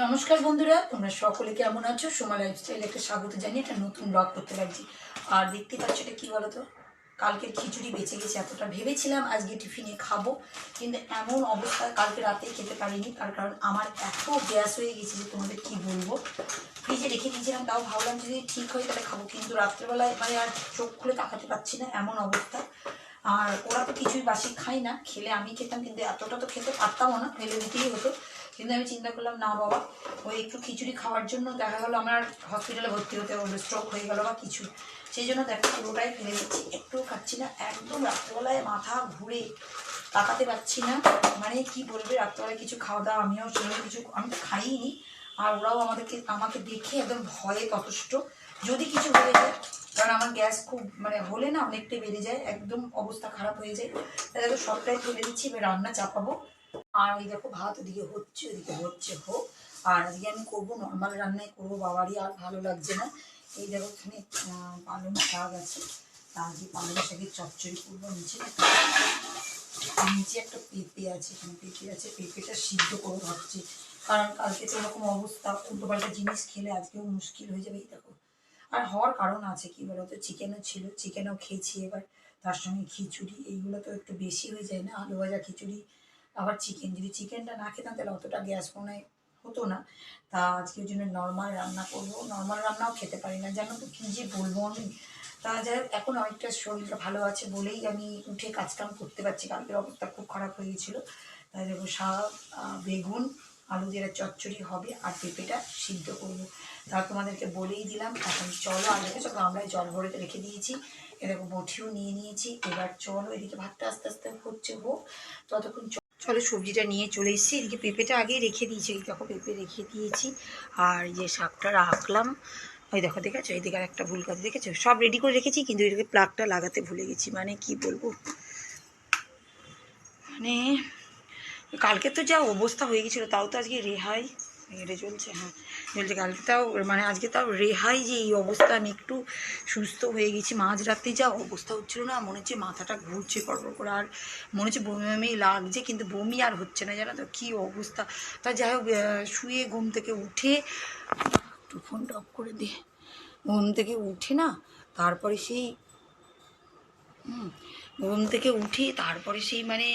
নমস্কার বন্ধুরা, তোমরা সকলে কেমন আছো? সোমা লাইফস্টাইল একটা স্বাগত জানিয়ে একটা নতুন ব্লগ করতে লাগছি। আর দেখতে পাচ্ছ এটা কী বলো তো কালকের খিচুড়ি বেঁচে গেছে, এতটা ভেবেছিলাম আজকে টিফিনে খাব, কিন্তু এমন অবস্থা কালকে রাতেই খেতে পারিনি, তার কারণ আমার এত গ্যাস হয়ে গেছে যে তোমাদের কি বলব? ফ্রিজে রেখে দিয়েছিলাম, তাও ভাবলাম যদি ঠিক হয় তাহলে খাব, কিন্তু রাত্রেবেলায় মানে আর চোখ খুলে তাকাতে পারছি না, এমন অবস্থা। আর ওরা তো কিছুই বাসি খাই না, খেলে আমি খেতাম, কিন্তু এতটা তো খেতে পারতামও না, ফেলে দিতেই হতো। কিন্তু আমি চিন্তা করলাম, না বাবা, ওই একটু খিচুড়ি খাওয়ার জন্য দেখা গেলো আমার হসপিটালে ভর্তি হতে হলো স্ট্রোক হয়ে গেলো বা কিছু। সেই জন্য দেখো পুরোটাই ফেলে দিচ্ছি, একটু খাচ্ছি না, একদম রাত্রেবেলায় মাথা ঘুরে তাকাতে পারছি না। মানে কি বলবে, রাত্রেবেলায় কিছু খাওয়া দাওয়া, আমিও সেভাবে কিছু, আমি তো খাইনি। আর ওরাও আমাদেরকে, আমাকে দেখে একদম ভয়ে ততষ্ট। যদি কিছু হয়ে যায়, কারণ আমার গ্যাস খুব মানে হলে না অনেকটাই বেড়ে যায়, একদম অবস্থা খারাপ হয়ে যায়। তাহলে দেখো সবটাই ফেলে দিচ্ছি, এবার রান্না চাপাবো। আর ওই দেখো ভাত ওদিকে হচ্ছে ওদিকে হচ্ছে হোক। আর আজকে আমি করব নর্মাল রান্নাই করব, বাবারই আর ভালো লাগছে না। এই দেখো এখানে পালং শাক আছে। তা আজকে পালং শাকের চচ্চড়ি করব, নিচে নিচে একটা পেঁপে আছে, এখানে পেঁপে আছে। পেঁপেটা সিদ্ধ করে ভাবছি। কারণ কালকে তো এরকম অবস্থা, উল্টোপাল্টা জিনিস খেলে আজকেও মুশকিল হয়ে যাবে, এই দেখো। আর হওয়ার কারণ আছে কি বলতো, চিকেনও ছিল, চিকেনও খেয়েছি এবার। তার সঙ্গে খিচুড়ি, এইগুলো তো একটু বেশি হয়ে যায় না, আলু ভাজা খিচুড়ি। আবার চিকেন যদি চিকেনটা না খেতাম তাহলে অতটা গ্যাস মনে হতো না। তা আজকে ওই জন্য নর্মাল রান্না করব। নর্মাল রান্নাও খেতে পারি না। জানো তো কী যে বলব আমি? তা যাই হোক, এখন অনেকটা শরীরটা ভালো আছে বলেই আমি উঠে কাজকাম করতে পারছি। কালকের অবস্থা খুব খারাপ হয়ে গেছিল। তাই দেখো শাক বেগুন আলু দিয়ে চচ্চড়ি হবে আর পেঁপেটা সিদ্ধ করব। তা তোমাদেরকে বলেই দিলাম। এখন চলো আর দেখেছ গামলায় জল ভরে রেখে দিয়েছি। এরকম বটিও নিয়ে নিয়েছি। এবার চলো এদিকে ভাতটা আস্তে আস্তে হচ্ছে হোক। ততক্ষণ চলো সবজিটা নিয়ে চলে এসেছি। এদিকে পেঁপেটা আগেই রেখে দিয়েছি এই দেখো পেঁপে রেখে দিয়েছি। আর যে শাকটা রাখলাম। ওই দেখো, দেখেছ? এদিকে আর একটা ভুল কাজ দেখেছ? সব রেডি করে রেখেছি, কিন্তু এদিকে প্লাগটা লাগাতে ভুলে গেছি। মানে কি বলব? মানে কালকে তো যা অবস্থা হয়ে গেছিল, তাও তো আজকে রেহাই। এটা চলছে হ্যাঁ চলছে। কালকে তাও মানে আজকে তাও রেহাই যে এই অবস্থা, আমি একটু সুস্থ হয়ে গেছি। মাঝরাতে যা অবস্থা হচ্ছিল না, মনে হচ্ছে মাথাটা ঘুরছে কড় করে, আর মনে হচ্ছে বমি বমি লাগছে, কিন্তু বমি আর হচ্ছে না, জানো তো কী অবস্থা। তা যাই হোক শুয়ে ঘুম থেকে উঠে, একটু ফোনটা অফ করে দে। ঘুম থেকে উঠে না, তারপরে সেই হুম, ঘুম থেকে উঠি তারপরে সেই মানে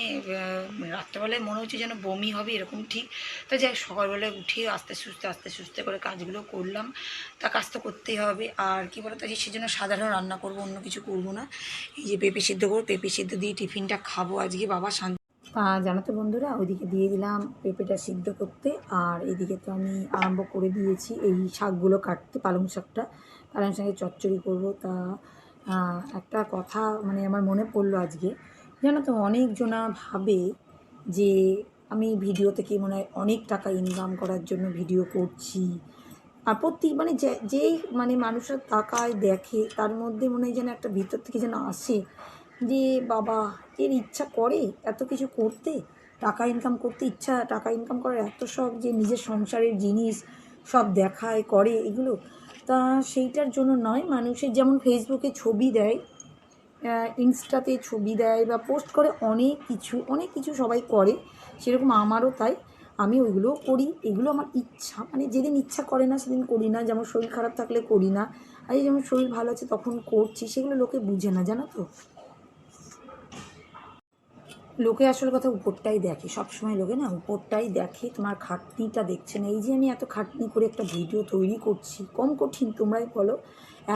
রাত্রেবেলায় মনে হচ্ছে যেন বমি হবে এরকম ঠিক। তা যাই সকালবেলায় উঠে আস্তে সুস্তে আস্তে সুস্তে করে কাজগুলো করলাম। তা কাজ তো করতেই হবে। আর কি বলতো যে সেজন্য সাধারণ রান্না করব অন্য কিছু করব না। এই যে পেঁপে সিদ্ধ করব পেঁপে সিদ্ধ দিয়ে টিফিনটা খাব আজকে বাবা শান্তি। তা জানো তো বন্ধুরা ওইদিকে দিয়ে দিলাম পেঁপেটা সিদ্ধ করতে। আর এদিকে তো আমি আরম্ভ করে দিয়েছি এই শাকগুলো কাটতে পালং শাকটা। পালং শাকের চচ্চড়ি করব তা একটা কথা মানে আমার মনে পড়ল আজকে। জানো তো অনেকজনা ভাবে যে আমি ভিডিও থেকে মনে হয় অনেক টাকা ইনকাম করার জন্য ভিডিও করছি। আর প্রতি মানে যে- যেই মানে মানুষের তাকায় দেখে, তার মধ্যে মনে হয় যেন একটা ভিতর থেকে যেন আসে যে, বাবা, এর ইচ্ছা করে এত কিছু করতে, টাকা ইনকাম করতে, ইচ্ছা, টাকা ইনকাম করার এত শখ যে নিজের সংসারের জিনিস সব দেখায়, করে, এগুলো তা সেইটার জন্য নয়। মানুষের যেমন ফেসবুকে ছবি দেয় ইনস্টাতে ছবি দেয় বা পোস্ট করে অনেক কিছু অনেক কিছু সবাই করে, সেরকম আমারও তাই। আমি ওইগুলোও করি। এগুলো আমার ইচ্ছা। মানে যেদিন ইচ্ছা করে না, সেদিন করি না। যেমন শরীর খারাপ থাকলে করি না। আর যেমন শরীর ভালো আছে, তখন করছি। সেগুলো লোকে বুঝে না, জানো তো? লোকে আসল কথা উপরটাই দেখে। সবসময় লোকে না উপরটাই দেখে। তোমার খাটনিটা দেখছে না। এই যে আমি এত খাটনি করে একটা ভিডিও তৈরি করছি, কম কঠিন তোমরাই বলো।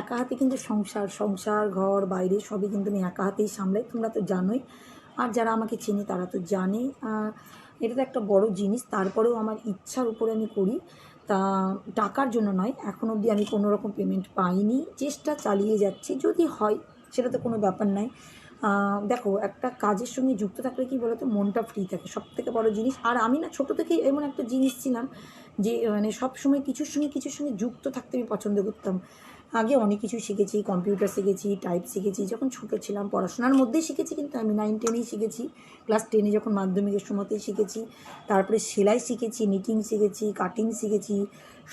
একা হাতে কিন্তু সংসার সংসার, ঘর, বাইরে সবই কিন্তু আমি একা হাতেই সামলাই, তোমরা তো জানোই। আর যারা আমাকে চেনে তারা তো জানে। এটা তো একটা বড় জিনিস। তারপরেও আমার ইচ্ছার উপরে আমি করি। তা টাকার জন্য নয়, এখন অবধি আমি কোনো রকম পেমেন্ট পাইনি। চেষ্টা চালিয়ে যাচ্ছি। যদি হয়, সেটা তো কোনো ব্যাপার নয়। দেখো, একটা কাজের সঙ্গে যুক্ত থাকলে কি বলতো, মনটা ফ্রি থাকে সব থেকে বড় জিনিস। আর আমি না ছোটো থেকেই এমন একটা জিনিস ছিলাম যে মানে সব সময় কিছুর সঙ্গে কিছুর সঙ্গে যুক্ত থাকতে আমি পছন্দ করতাম। আগে অনেক কিছু শিখেছি কম্পিউটার শিখেছি টাইপ শিখেছি। যখন ছোটো ছিলাম, পড়াশোনার মধ্যেই শিখেছি কিন্তু আমি নাইন টেনেই শিখেছি। ক্লাস টেনে যখন মাধ্যমিকের সময়তেই শিখেছি, তারপরে সেলাই শিখেছি নিটিং শিখেছি কাটিং শিখেছি,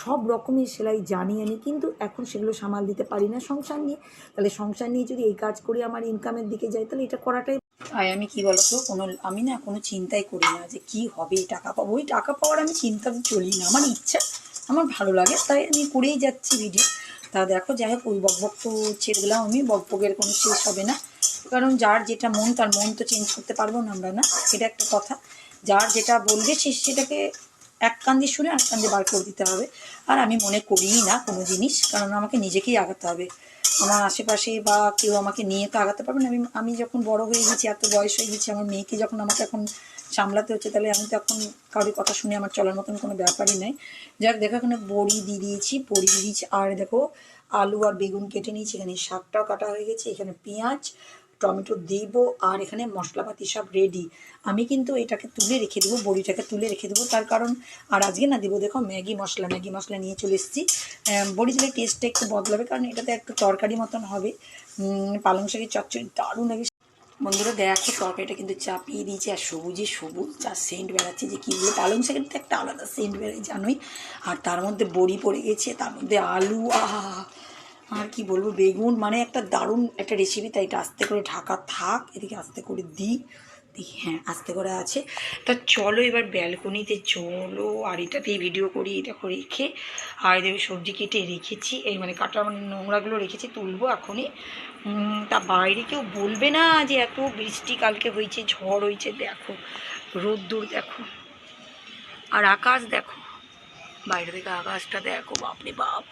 সব রকমের সেলাই জানি আমি, কিন্তু এখন সেগুলো সামাল দিতে পারি না সংসার নিয়ে। তাহলে সংসার নিয়ে যদি এই কাজ করে, আমার ইনকামের দিকে যাই তাহলে এটা করাটাই আর আমি কি বলতো, কোনো, আমি না কোনো চিন্তাই করি না যে কি হবে টাকা পাবো। ওই টাকা পাওয়ার আমি চিন্তাতে চলি না। আমার ইচ্ছা, আমার ভালো লাগে, তাই আমি করেই যাচ্ছি ভিডিও তা দেখো, যাই হোক, ওই বকবক তো ছেড়ে দিলাম আমি, বকবকের কোনো শেষ হবে না। কারণ যার যেটা মন, তার মন তো চেঞ্জ করতে পারব না আমরা, না? সেটা একটা কথা। যার যেটা বলবে, সে সেটাকে এক কান দিয়ে শুনে এক কান দিয়ে বার করে দিতে হবে। আর আমি মনে করিই না কোনো জিনিস, কারণ আমাকে নিজেকেই আগাতে হবে। আমার আশেপাশে বা কেউ আমাকে নিয়ে তো আগাতে পারবে না। আমি আমি যখন বড় হয়ে গেছি, এত বয়স হয়ে গেছি, আমার মেয়েকে যখন আমাকে এখন সামলাতে হচ্ছে, তাহলে আমি তো এখন কারোর কথা শুনে আমার চলার মতন কোনো ব্যাপারই নাই। যাক, দেখো এখানে বড়ি দিয়ে দিয়েছি, বড়ি দিয়ে দিয়েছি, আর দেখো আলু আর বেগুন কেটে নিয়েছি, এখানে শাকটাও কাটা হয়ে গেছে, এখানে পেঁয়াজ, টমেটো দেব, আর এখানে মশলাপাতি সব রেডি আমি কিন্তু এটাকে তুলে রেখে দেবো, বড়িটাকে তুলে রেখে দেবো, তার কারণ আর আজকে না দেবো, দেখো ম্যাগি মশলা ম্যাগি মশলা নিয়ে চলে এসেছি। বড়ি দিলে টেস্টটা একটু বদলাবে, কারণ এটাতে একটু তরকারি মতন হবে। পালং শাকের চচ্চড়ি দারুণ বন্ধুরা দেখো তরকারিটা কিন্তু চাপিয়ে দিয়েছে, আর সবুজে সবুজ, যা সেন্ট বেড়াচ্ছে যে কী পালং শাকের তো একটা আলাদা সেন্ট বেড়ায়, জানোই। আর তার মধ্যে বড়ি পড়ে গেছে, তার মধ্যে আলু, আহা, আর কি বলব, বেগুন মানে একটা দারুণ একটা রেসিপি তাই এটা আস্তে করে ঢাকা থাক, এদিকে আস্তে করে দিই। দিই হ্যাঁ আস্তে করে আছে। তা চলো এবার ব্যালকনিতে, চলো, আর এটাতেই ভিডিও করি, এটা রেখে, আর এদের সবজি কেটে রেখেছি, এই মানে কাটা মানে নোংরাগুলো রেখেছি, তুলবো এখনই। তা বাইরে কেউ বলবে না যে এত বৃষ্টি কালকে হয়েছে, ঝড় হয়েছে, দেখো, রোদ্দুর দেখো, আর আকাশ দেখো। বাইরে থেকে আকাশটা দেখো, বাপরে বাপ।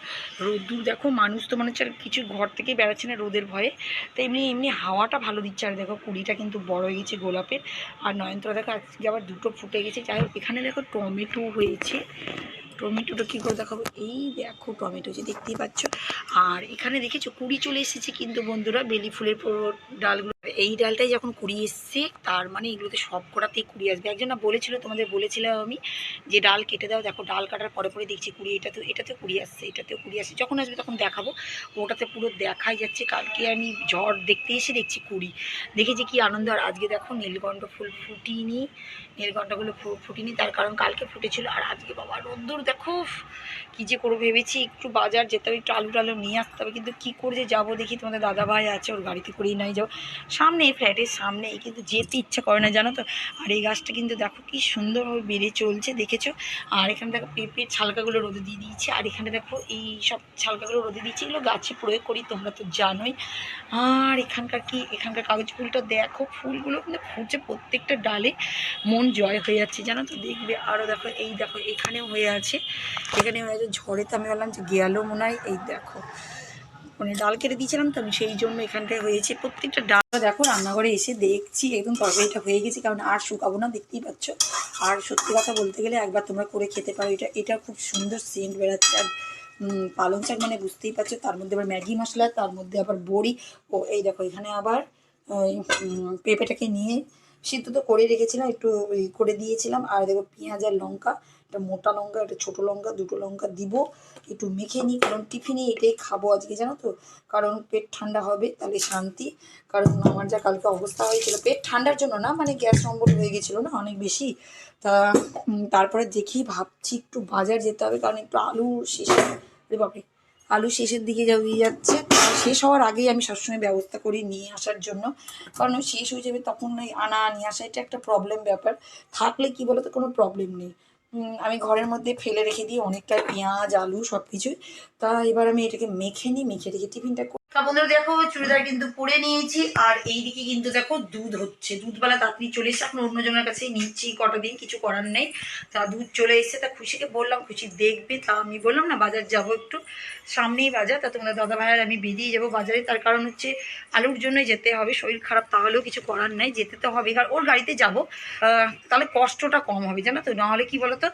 রোদ্দুর দেখো, মানুষ তো মনে হচ্ছে কিছু ঘর থেকে বেড়াচ্ছে না রোদের ভয়ে। তো এমনি এমনি হাওয়াটা ভালো দিচ্ছে। আর দেখো, কুড়িটা কিন্তু বড় হয়ে গেছে গোলাপের। আর নয়নতলা দেখো, আজকে আবার দুটো ফুটে গেছে। যাই হোক, এখানে দেখো টমেটো হয়েছে। টমেটোটা কী করে দেখাবো? এই দেখো টমেটো, যে দেখতেই পাচ্ছ। আর এখানে দেখেছ, কুড়ি চলে এসেছে কিন্তু বন্ধুরা, বেলি ফুলের ডালগুলো। এই ডালটাই যখন কুড়ি এসছে, তার মানে এগুলোতে সব কটাতেই কুড়ি আসবে। একজন না বলেছিল, তোমাদের বলেছিলাম আমি যে ডাল কেটে দাও, দেখো ডাল কাটার পরে পরে দেখছি কুড়ি এটাতে এটাতে কুড়ি আসছে এটাতেও কুড়ি আসছে। যখন আসবে তখন দেখাবো, ওটাতে পুরো দেখাই যাচ্ছে। কালকে আমি ঝড় দেখতে এসে দেখছি কুড়ি। দেখে যে কি আনন্দ। আর আজকে দেখো নীলকণ্ঠ ফুল ফুটিনি, নীলকণ্ঠগুলো ফুটিনি, তার কারণ কালকে ফুটেছিল। আর আজকে বাবা, রোদ্দুর, দেখো কি যে করব ভেবেছি। একটু বাজার যেতে হবে, একটু আলু টালু নিয়ে আসতে হবে, কিন্তু কী করে যে যাব দেখি তোমাদের দাদা ভাই আছে, ওর গাড়িতে করেই নাই যাও সামনে, এই ফ্ল্যাটের সামনে কিন্তু যেতে ইচ্ছা করে না, জানো তো? আর এই গাছটা কিন্তু দেখো কি সুন্দরভাবে বেড়ে চলছে, দেখেছ? আর এখানে দেখো পেঁপের ছালকাগুলো রোদে দিয়ে দিয়েছি, আর এখানে দেখো এই সব ছালকাগুলো রোদে দিয়েছি, এগুলো গাছে প্রয়োগ করি, তোমরা তো জানোই। আর এখানকার কি, এখানকার কাগজ ফুলটা দেখো, ফুলগুলো কিন্তু ফুটছে প্রত্যেকটা ডালে, মন জয় হয়ে যাচ্ছে, জানো তো? দেখবে আরও দেখো, এই দেখো, এখানেও হয়ে আছে এখানে হয়ে আছে, ঝড়ে তো আমি বললাম যে গেলো মনে হয়, এই দেখো। মানে ডাল কেটে দিয়েছিলাম, তো আমি সেই জন্য এখানটায় হয়েছে। প্রত্যেকটা ডাল দেখো রান্নাঘরে এসে দেখছি, একদম তরকারিটা হয়ে গেছে, কারণ আর শুকাবো না, দেখতেই পাচ্ছ। আর সত্যি কথা বলতে গেলে একবার তোমরা করে খেতে পারো, এটা এটা খুব সুন্দর সেন্ট বেড়াচ্ছে। আর পালং শাক মানে বুঝতেই পারছ, তার মধ্যে আবার ম্যাগি মশলা, তার মধ্যে আবার বড়ি। ও, এই দেখো এখানে আবার পেঁপেটাকে নিয়ে সিদ্ধ তো করে রেখেছিলাম, একটু করে দিয়েছিলাম। আর দেখো পেঁয়াজ আর লঙ্কা একটা মোটা লঙ্কা, একটা ছোটো লঙ্কা, দুটো লঙ্কা দিব, একটু মেখে নিই, কারণ টিফিনে এটাই খাব আজকে, জানো তো? কারণ পেট ঠান্ডা হবে, তাহলে শান্তি। কারণ আমার যা কালকে অবস্থা হয়েছিল, পেট ঠান্ডার জন্য না মানে গ্যাস অম্বল হয়ে গেছিল না, অনেক বেশি। তা তারপরে দেখি, ভাবছি একটু বাজার যেতে হবে, কারণ একটু আলু শেষে বাপরে, আলু শেষের দিকে যাওয়া যাচ্ছে শেষ হওয়ার আগেই আমি সবসময় ব্যবস্থা করি নিয়ে আসার জন্য। কারণ শেষ হয়ে যাবে তখন ওই আনা, নিয়ে আসা, এটা একটা প্রবলেম ব্যাপার। থাকলে কি বলতো, কোনো প্রবলেম নেই। আমি ঘরের মধ্যে ফেলে রেখে দিই অনেকটা পেঁয়াজ, আলু সব কিছুই তা এবার আমি এটাকে মেখে নিই, মেখে রেখে টিফিনটা বন্ধুরা দেখো, চুড়িদার কিন্তু পরে নিয়েছি, আর এইদিকে কিন্তু দেখো দুধ হচ্ছে। দুধবেলা তাড়াতাড়ি চলে এসছে, এখন অন্যজনের কাছে নিচ্ছি, কটা দিন কিছু করার নেই। তা দুধ চলে এসছে, তা খুশিকে বললাম, খুশি দেখবে, তা আমি বললাম, না, বাজার যাব একটু, সামনেই বাজার, তা তোমরা দাদা ভাইয়ার আমি বেরিয়ে যাব বাজারে। তার কারণ হচ্ছে আলুর জন্যই যেতে হবে, শরীর খারাপ তাহলেও কিছু করার নাই, যেতে তো হবে আর ওর গাড়িতে যাব তাহলে কষ্টটা কম হবে, জানো তো? নাহলে কি বলতো,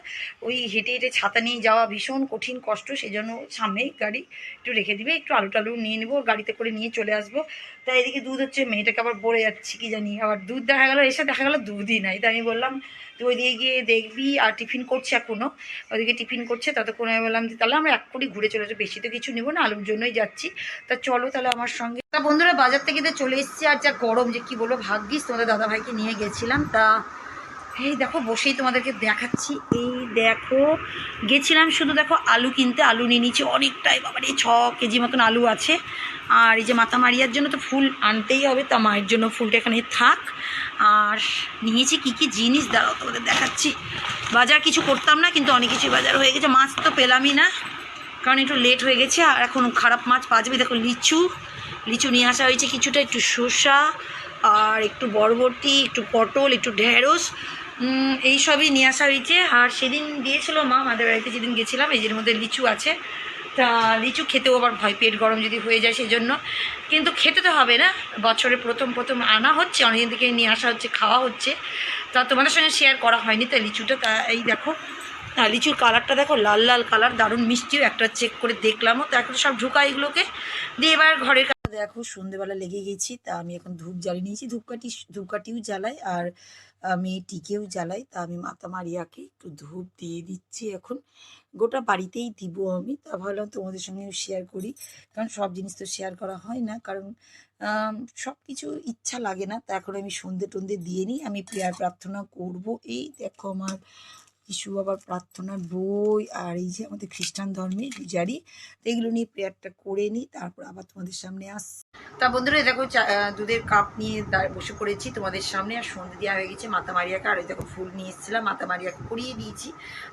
ওই হেঁটে হেঁটে ছাতা নিয়ে যাওয়া ভীষণ কঠিন কষ্ট সেই জন্য সামনেই গাড়ি একটু রেখে দিবে, একটু আলু টালু নিয়ে নেব গাড়িতে করে নিয়ে চলে আসব। তাই এদিকে দুধ হচ্ছে, মেয়েটাকে আবার বলে যাচ্ছি, কি জানি। আবার দুধ দেখা গেলো, এসে দেখা গেলো দুধই নাই। তাই আমি বললাম, তুই ওইদিকে গিয়ে দেখবি আর টিফিন করছে এখনও ওইদিকে টিফিন করছে, ততক্ষণ আমি বললাম যে, তাহলে আমরা এক কোটি ঘুরে চলে যাব, বেশি তো কিছু নেব না, আলুর জন্যই যাচ্ছি। তা চলো তাহলে আমার সঙ্গে। তা বন্ধুরা, বাজার থেকে তো চলে এসেছি, আর যা গরম, যে কি বলব, ভাগ্যিস তোমাদের দাদা ভাইকে নিয়ে গেছিলাম। তা এই দেখো, বসেই তোমাদেরকে দেখাচ্ছি। এই দেখো, গেছিলাম শুধু দেখো আলু কিনতে, আলু নিয়ে নিচ্ছি অনেকটাই। বাবার এই ছ কেজি মতন আলু আছে। আর এই যে মাথা মারিয়ার জন্য তো ফুল আনতেই হবে, তা মায়ের জন্য ফুলটা এখানে থাক। আর নিয়েছি কি কি জিনিস? দাঁড়াও, তোমাদের দেখাচ্ছি। বাজার কিছু করতাম না, কিন্তু অনেক কিছু বাজার হয়ে গেছে। মাছ তো পেলামই না, কারণ একটু লেট হয়ে গেছে। আর এখন খারাপ মাছ পাওয়া যাবে। দেখো লিচু লিচু নিয়ে আসা হয়েছে কিছুটা, একটু শসা, আর একটু বরবটি, একটু পটল, একটু ঢেঁড়স। এই সবই নিয়ে আসা হয়েছে আর সেদিন দিয়েছিল মা, আমাদের বাড়িতে যেদিন গেছিলাম, এই মধ্যে লিচু আছে। তা লিচু খেতেও আবার ভয়, পেট গরম যদি হয়ে যায় সেই জন্য কিন্তু খেতে তো হবে না বছরে প্রথম প্রথম আনা হচ্ছে, অনেকদিন থেকে নিয়ে আসা হচ্ছে, খাওয়া হচ্ছে। তা তোমাদের সঙ্গে শেয়ার করা হয়নি, তাই লিচুটা, তা এই দেখো হ্যাঁ লিচুর কালারটা দেখো, লাল লাল কালার দারুণ মিষ্টিও, একটা চেক করে দেখলামও। তো এখন সব ঢুকা এগুলোকে, দিয়ে এবার ঘরের দেখো সন্ধেবেলা লেগে গেছি, তা আমি এখন ধূপ জ্বালিয়ে নিয়েছি। ধূপকাঠি, ধূপকাঠিও জ্বালাই আর আমি টিকেও জ্বালাই, তা আমি মাতা মারিয়াকে একটু ধূপ দিয়ে দিচ্ছি এখন। গোটা বাড়িতেই দিব আমি, তা ভাবলাম তোমাদের সঙ্গেও শেয়ার করি। কারণ সব জিনিস তো শেয়ার করা হয় না, কারণ সব কিছু ইচ্ছা লাগে না। তা এখন আমি সন্ধে টন্ধে দিয়ে নিই, আমি প্রেয়ার প্রার্থনা করব। এই দেখো আমার যিশু বাবার প্রার্থনার বই আর এই যে আমাদের খ্রিস্টান ধর্মের পূজারি, তো এগুলো নিয়ে প্রেয়ারটা করে নিই, তারপর আবার তোমাদের সামনে আস তা বন্ধুরা দেখো দুধের কাপ নিয়ে বসে পড়েছি তোমাদের সামনে, আর সন্ধে দেওয়া হয়ে গেছে মাতা মারিয়াকে, আর দেখো ফুল নিয়ে এসেছিলাম, মাতা মারিয়াকে করিয়ে দিয়েছি।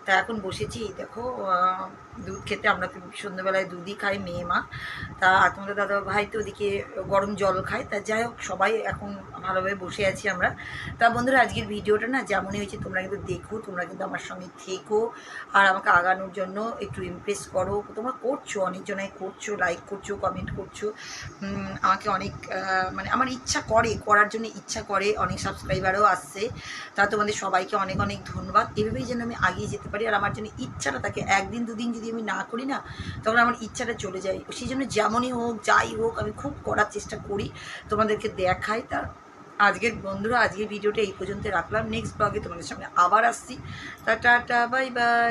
তা এখন বসেছি, এই দেখো দুধ খেতে, আমরা তো সন্ধ্যেবেলায় দুধই খাই, মেয়ে মা। তা আর তোমাদের দাদা ভাই তো ওদিকে গরম জল খায়, তা যাই হোক, সবাই এখন ভালোভাবে বসে আছি আমরা। তা বন্ধুরা, আজকের ভিডিওটা না যেমনই হয়েছে, তোমরা কিন্তু দেখো, তোমরা কিন্তু আমার সঙ্গে থেকো, আর আমাকে আগানোর জন্য একটু ইমপ্রেস করো। তোমরা করছ অনেকজনাই করছ লাইক করছ কমেন্ট করছ। আমাকে অনেক মানে আমার ইচ্ছা করে, করার জন্য ইচ্ছা করে অনেক সাবস্ক্রাইবারও আসছে। তা তোমাদের সবাইকে অনেক অনেক ধন্যবাদ। এভাবেই যেন আমি আগিয়ে যেতে পারি আর আমার জন্য ইচ্ছাটা থাকে। একদিন, দুদিন যদি আমি না করি না, তখন আমার ইচ্ছাটা চলে যায়। সেই জন্য যেমনই হোক, যাই হোক, আমি খুব করার চেষ্টা করি তোমাদেরকে দেখাই। তার আজকের বন্ধুরা, আজকের ভিডিওটা এই পর্যন্ত রাখলাম। নেক্সট ব্লগে তোমাদের সামনে আবার আসছি। টা টাটা বাই বাই